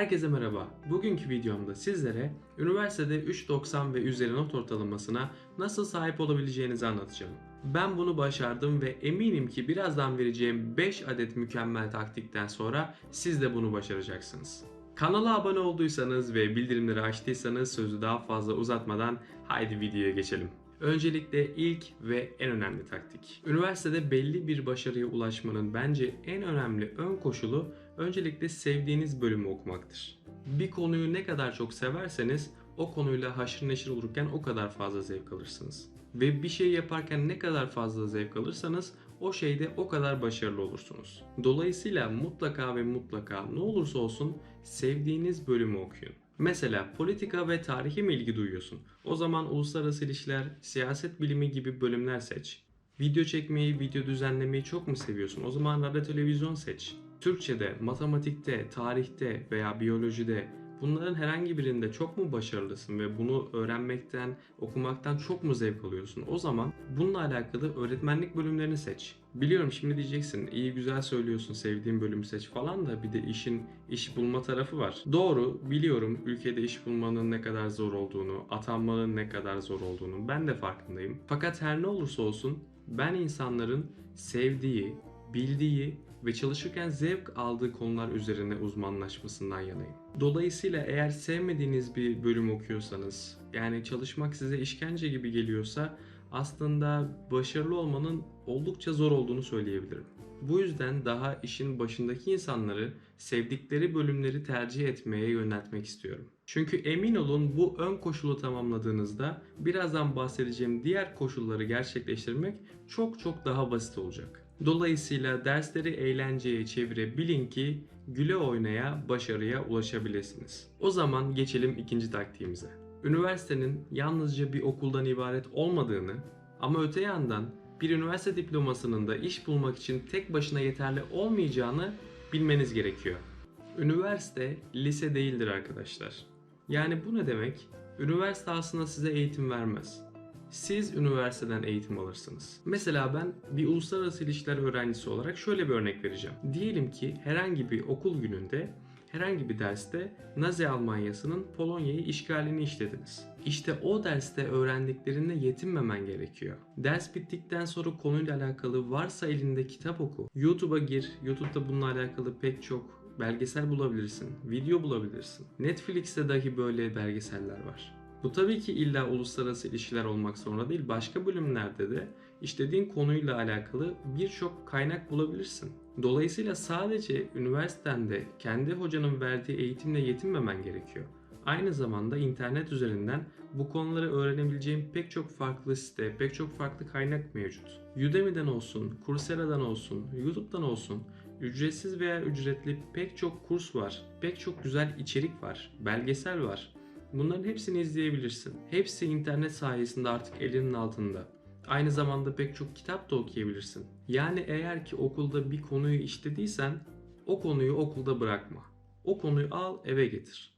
Herkese merhaba. Bugünkü videomda sizlere üniversitede 3.90 ve üzeri not ortalamasına nasıl sahip olabileceğinizi anlatacağım. Ben bunu başardım ve eminim ki birazdan vereceğim 5 adet mükemmel taktikten sonra siz de bunu başaracaksınız. Kanala abone olduysanız ve bildirimleri açtıysanız sözü daha fazla uzatmadan haydi videoya geçelim. Öncelikle ilk ve en önemli taktik. Üniversitede belli bir başarıya ulaşmanın bence en önemli ön koşulu öncelikle sevdiğiniz bölümü okumaktır. Bir konuyu ne kadar çok severseniz o konuyla haşır neşir olurken o kadar fazla zevk alırsınız. Ve bir şey yaparken ne kadar fazla zevk alırsanız o şeyde o kadar başarılı olursunuz. Dolayısıyla mutlaka ve mutlaka ne olursa olsun sevdiğiniz bölümü okuyun. Mesela politika ve tarihe mi ilgi duyuyorsun? O zaman uluslararası ilişkiler, siyaset bilimi gibi bölümler seç. Video çekmeyi, video düzenlemeyi çok mu seviyorsun? O zaman radyo televizyon seç. Türkçe'de, matematikte, tarihte veya biyolojide bunların herhangi birinde çok mu başarılısın ve bunu öğrenmekten, okumaktan çok mu zevk alıyorsun? O zaman bununla alakalı öğretmenlik bölümlerini seç. Biliyorum şimdi diyeceksin iyi güzel söylüyorsun sevdiğin bölümü seç falan da bir de işin iş bulma tarafı var. Doğru biliyorum ülkede iş bulmanın ne kadar zor olduğunu, atanmanın ne kadar zor olduğunu ben de farkındayım. Fakat her ne olursa olsun ben insanların sevdiği, bildiği ve çalışırken zevk aldığı konular üzerine uzmanlaşmasından yanayım. Dolayısıyla eğer sevmediğiniz bir bölüm okuyorsanız, yani çalışmak size işkence gibi geliyorsa aslında başarılı olmanın oldukça zor olduğunu söyleyebilirim. Bu yüzden daha işin başındaki insanları sevdikleri bölümleri tercih etmeye yöneltmek istiyorum. Çünkü emin olun bu ön koşulu tamamladığınızda birazdan bahsedeceğim diğer koşulları gerçekleştirmek çok çok daha basit olacak. Dolayısıyla dersleri eğlenceye çevirebilin ki güle oynaya başarıya ulaşabilirsiniz. O zaman geçelim ikinci taktiğimize. Üniversitenin yalnızca bir okuldan ibaret olmadığını ama öte yandan bir üniversite diplomasının da iş bulmak için tek başına yeterli olmayacağını bilmeniz gerekiyor. Üniversite lise değildir arkadaşlar. Yani bu ne demek? Üniversite aslında size eğitim vermez. Siz üniversiteden eğitim alırsınız. Mesela ben bir uluslararası ilişkiler öğrencisi olarak şöyle bir örnek vereceğim. Diyelim ki herhangi bir okul gününde herhangi bir derste Nazi Almanyası'nın Polonya'yı işgalini işlediniz. İşte o derste öğrendiklerinle yetinmemen gerekiyor. Ders bittikten sonra konuyla alakalı varsa elinde kitap oku. YouTube'a gir. YouTube'da bununla alakalı pek çok belgesel bulabilirsin. Video bulabilirsin. Netflix'te dahi böyle belgeseller var. Bu tabii ki illa uluslararası ilişkiler olmak zorunda değil. Başka bölümlerde de işlediğin konuyla alakalı birçok kaynak bulabilirsin. Dolayısıyla sadece üniversitende kendi hocanın verdiği eğitimle yetinmemen gerekiyor. Aynı zamanda internet üzerinden bu konuları öğrenebileceğin pek çok farklı site, pek çok farklı kaynak mevcut. Udemy'den olsun, Coursera'dan olsun, YouTube'dan olsun ücretsiz veya ücretli pek çok kurs var. Pek çok güzel içerik var, belgesel var. Bunların hepsini izleyebilirsin. Hepsi internet sayesinde artık elinin altında. Aynı zamanda pek çok kitap da okuyabilirsin. Yani eğer ki okulda bir konuyu işlediysen o konuyu okulda bırakma. O konuyu al eve getir.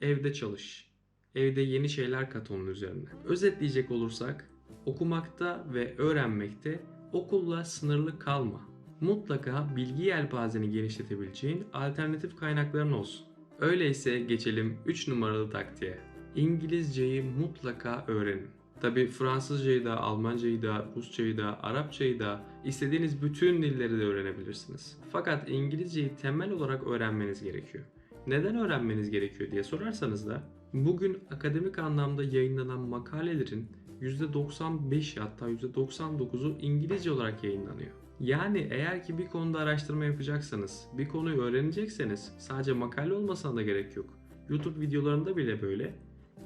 Evde çalış. Evde yeni şeyler kat onun üzerine. Özetleyecek olursak okumakta ve öğrenmekte okulla sınırlı kalma. Mutlaka bilgi yelpazeni genişletebileceğin alternatif kaynakların olsun. Öyleyse geçelim 3 numaralı taktiğe. İngilizceyi mutlaka öğrenin. Tabi Fransızcayı da, Almancayı da, Rusçayı da, Arapçayı da istediğiniz bütün dilleri de öğrenebilirsiniz. Fakat İngilizceyi temel olarak öğrenmeniz gerekiyor. Neden öğrenmeniz gerekiyor diye sorarsanız da bugün akademik anlamda yayınlanan makalelerin %95 hatta %99'u İngilizce olarak yayınlanıyor. Yani eğer ki bir konuda araştırma yapacaksanız, bir konuyu öğrenecekseniz sadece makale olmasına da gerek yok. YouTube videolarında bile böyle.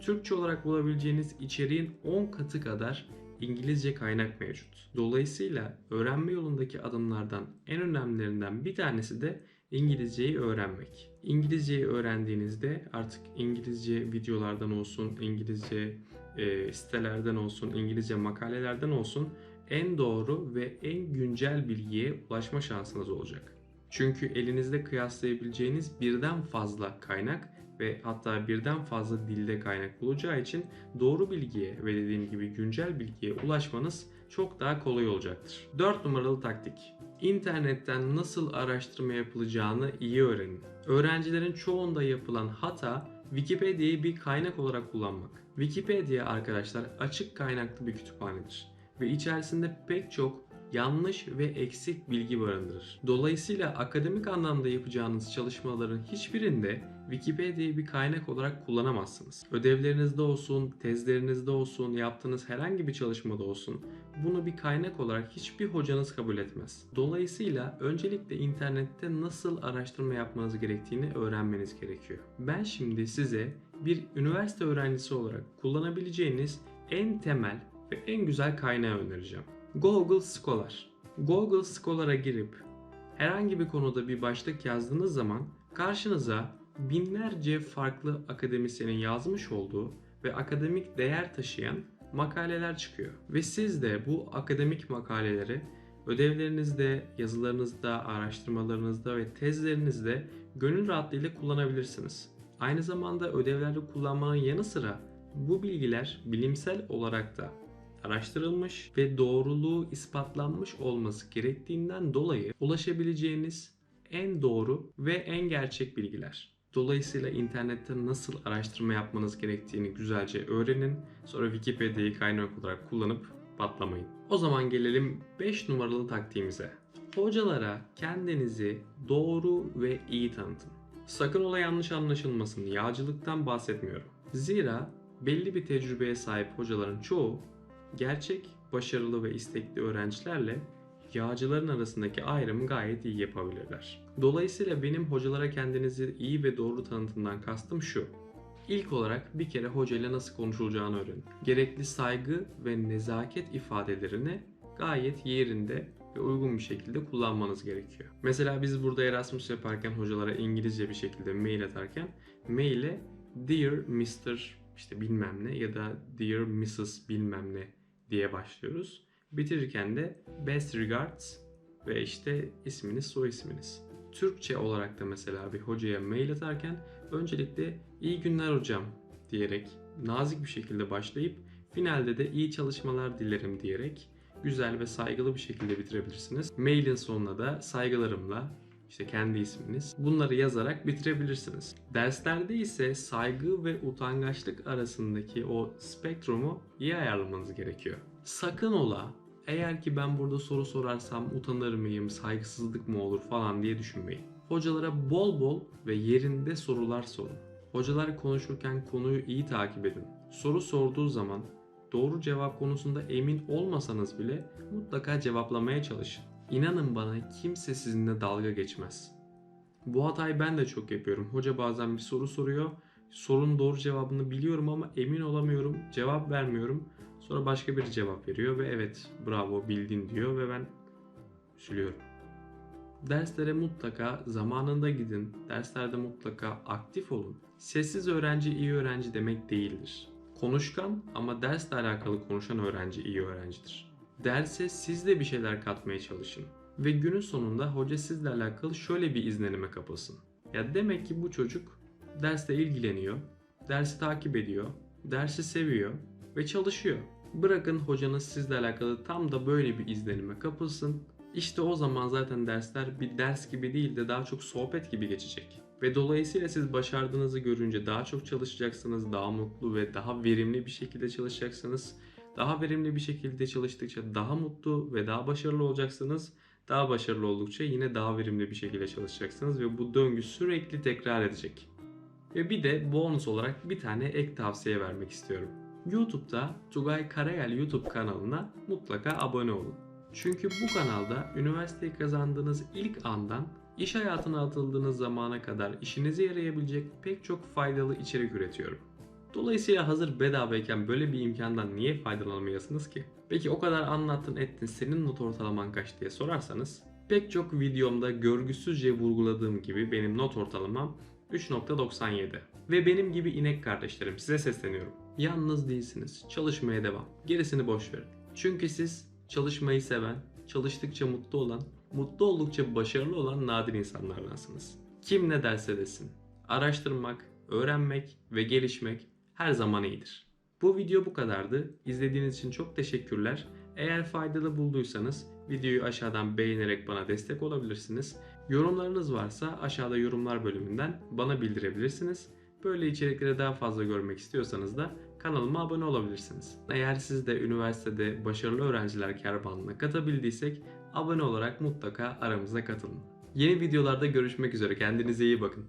Türkçe olarak bulabileceğiniz içeriğin 10 katı kadar İngilizce kaynak mevcut. Dolayısıyla öğrenme yolundaki adımlardan en önemlilerinden bir tanesi de İngilizceyi öğrenmek. İngilizceyi öğrendiğinizde artık İngilizce videolardan olsun, İngilizce e, sitelerden olsun, İngilizce makalelerden olsun en doğru ve en güncel bilgiye ulaşma şansınız olacak. Çünkü elinizde kıyaslayabileceğiniz birden fazla kaynak ve hatta birden fazla dilde kaynak bulacağı için doğru bilgiye ve dediğim gibi güncel bilgiye ulaşmanız çok daha kolay olacaktır. 4 numaralı taktik. İnternetten nasıl araştırma yapılacağını iyi öğrenin. Öğrencilerin çoğunda yapılan hata Wikipedia'yı bir kaynak olarak kullanmak. Wikipedia arkadaşlar açık kaynaklı bir kütüphanedir ve içerisinde pek çok yanlış ve eksik bilgi barındırır. Dolayısıyla akademik anlamda yapacağınız çalışmaların hiçbirinde Wikipedia'yı bir kaynak olarak kullanamazsınız. Ödevlerinizde olsun, tezlerinizde olsun, yaptığınız herhangi bir çalışmada olsun bunu bir kaynak olarak hiçbir hocanız kabul etmez. Dolayısıyla öncelikle internette nasıl araştırma yapmanız gerektiğini öğrenmeniz gerekiyor. Ben şimdi size bir üniversite öğrencisi olarak kullanabileceğiniz en temel ve en güzel kaynağı önereceğim. Google Scholar. Google Scholar'a girip herhangi bir konuda bir başlık yazdığınız zaman karşınıza binlerce farklı akademisyenin yazmış olduğu ve akademik değer taşıyan makaleler çıkıyor. Ve siz de bu akademik makaleleri ödevlerinizde, yazılarınızda, araştırmalarınızda ve tezlerinizde gönül rahatlığıyla kullanabilirsiniz. Aynı zamanda ödevlerde kullanmanın yanı sıra bu bilgiler bilimsel olarak da araştırılmış ve doğruluğu ispatlanmış olması gerektiğinden dolayı ulaşabileceğiniz en doğru ve en gerçek bilgiler. Dolayısıyla internette nasıl araştırma yapmanız gerektiğini güzelce öğrenin. Sonra Wikipedia'yı kaynak olarak kullanıp patlamayın. O zaman gelelim 5 numaralı taktiğimize. Hocalara kendinizi doğru ve iyi tanıtın. Sakın ola yanlış anlaşılmasın. Yağcılıktan bahsetmiyorum. Zira belli bir tecrübeye sahip hocaların çoğu gerçek, başarılı ve istekli öğrencilerle yağcıların arasındaki ayrımı gayet iyi yapabilirler. Dolayısıyla benim hocalara kendinizi iyi ve doğru tanıtımdan kastım şu. İlk olarak bir kere hocayla nasıl konuşulacağını öğrenin. Gerekli saygı ve nezaket ifadelerini gayet yerinde ve uygun bir şekilde kullanmanız gerekiyor. Mesela biz burada Erasmus yaparken hocalara İngilizce bir şekilde mail atarken maile Dear Mr. işte bilmem ne ya da Dear Mrs. bilmem ne diye başlıyoruz. Bitirirken de best regards ve işte isminiz soy isminiz. Türkçe olarak da mesela bir hocaya mail atarken öncelikle iyi günler hocam diyerek nazik bir şekilde başlayıp finalde de iyi çalışmalar dilerim diyerek güzel ve saygılı bir şekilde bitirebilirsiniz. Mailin sonuna da saygılarımla işte kendi isminiz bunları yazarak bitirebilirsiniz. Derslerde ise saygı ve utangaçlık arasındaki o spektrumu iyi ayarlamanız gerekiyor. Sakın ola eğer ki ben burada soru sorarsam utanır mıyım, saygısızlık mı olur falan diye düşünmeyin. Hocalara bol bol ve yerinde sorular sorun. Hocalar konuşurken konuyu iyi takip edin. Soru sorduğu zaman doğru cevap konusunda emin olmasanız bile mutlaka cevaplamaya çalışın. İnanın bana kimse sizinle dalga geçmez. Bu hatayı ben de çok yapıyorum. Hoca bazen bir soru soruyor. Sorunun doğru cevabını biliyorum ama emin olamıyorum. Cevap vermiyorum. Sonra başka bir cevap veriyor ve evet bravo bildin diyor ve ben üzülüyorum. Derslere mutlaka zamanında gidin. Derslerde mutlaka aktif olun. Sessiz öğrenci iyi öğrenci demek değildir. Konuşkan ama dersle alakalı konuşan öğrenci iyi öğrencidir. Derse siz de bir şeyler katmaya çalışın. Ve günün sonunda hoca sizle alakalı şöyle bir izlenime kapılsın. Ya demek ki bu çocuk dersle ilgileniyor, dersi takip ediyor, dersi seviyor ve çalışıyor. Bırakın hocanız sizle alakalı tam da böyle bir izlenime kapılsın. İşte o zaman zaten dersler bir ders gibi değil de daha çok sohbet gibi geçecek. Ve dolayısıyla siz başardığınızı görünce daha çok çalışacaksınız, daha mutlu ve daha verimli bir şekilde çalışacaksınız. Daha verimli bir şekilde çalıştıkça daha mutlu ve daha başarılı olacaksınız. Daha başarılı oldukça yine daha verimli bir şekilde çalışacaksınız ve bu döngü sürekli tekrar edecek. Ve bir de bonus olarak bir tane ek tavsiye vermek istiyorum. YouTube'da Tugay Karayel YouTube kanalına mutlaka abone olun. Çünkü bu kanalda üniversiteyi kazandığınız ilk andan iş hayatına atıldığınız zamana kadar işinize yarayabilecek pek çok faydalı içerik üretiyorum. Dolayısıyla hazır bedavayken böyle bir imkandan niye faydalanmayasınız ki? Peki o kadar anlattın ettin senin not ortalaman kaç diye sorarsanız pek çok videomda görgüsüzce vurguladığım gibi benim not ortalamam 3.97. Ve benim gibi inek kardeşlerim size sesleniyorum. Yalnız değilsiniz. Çalışmaya devam. Gerisini boş verin. Çünkü siz çalışmayı seven, çalıştıkça mutlu olan, mutlu oldukça başarılı olan nadir insanlardansınız. Kim ne derse desin. Araştırmak, öğrenmek ve gelişmek her zaman iyidir. Bu video bu kadardı. İzlediğiniz için çok teşekkürler Eğer faydalı bulduysanız videoyu aşağıdan beğenerek bana destek olabilirsiniz. Yorumlarınız varsa aşağıda yorumlar bölümünden bana bildirebilirsiniz. Böyle içerikleri daha fazla görmek istiyorsanız da kanalıma abone olabilirsiniz. Eğer siz de üniversitede başarılı öğrenciler kervanına katabildiysek abone olarak mutlaka aramıza katılın. Yeni videolarda görüşmek üzere. Kendinize iyi bakın.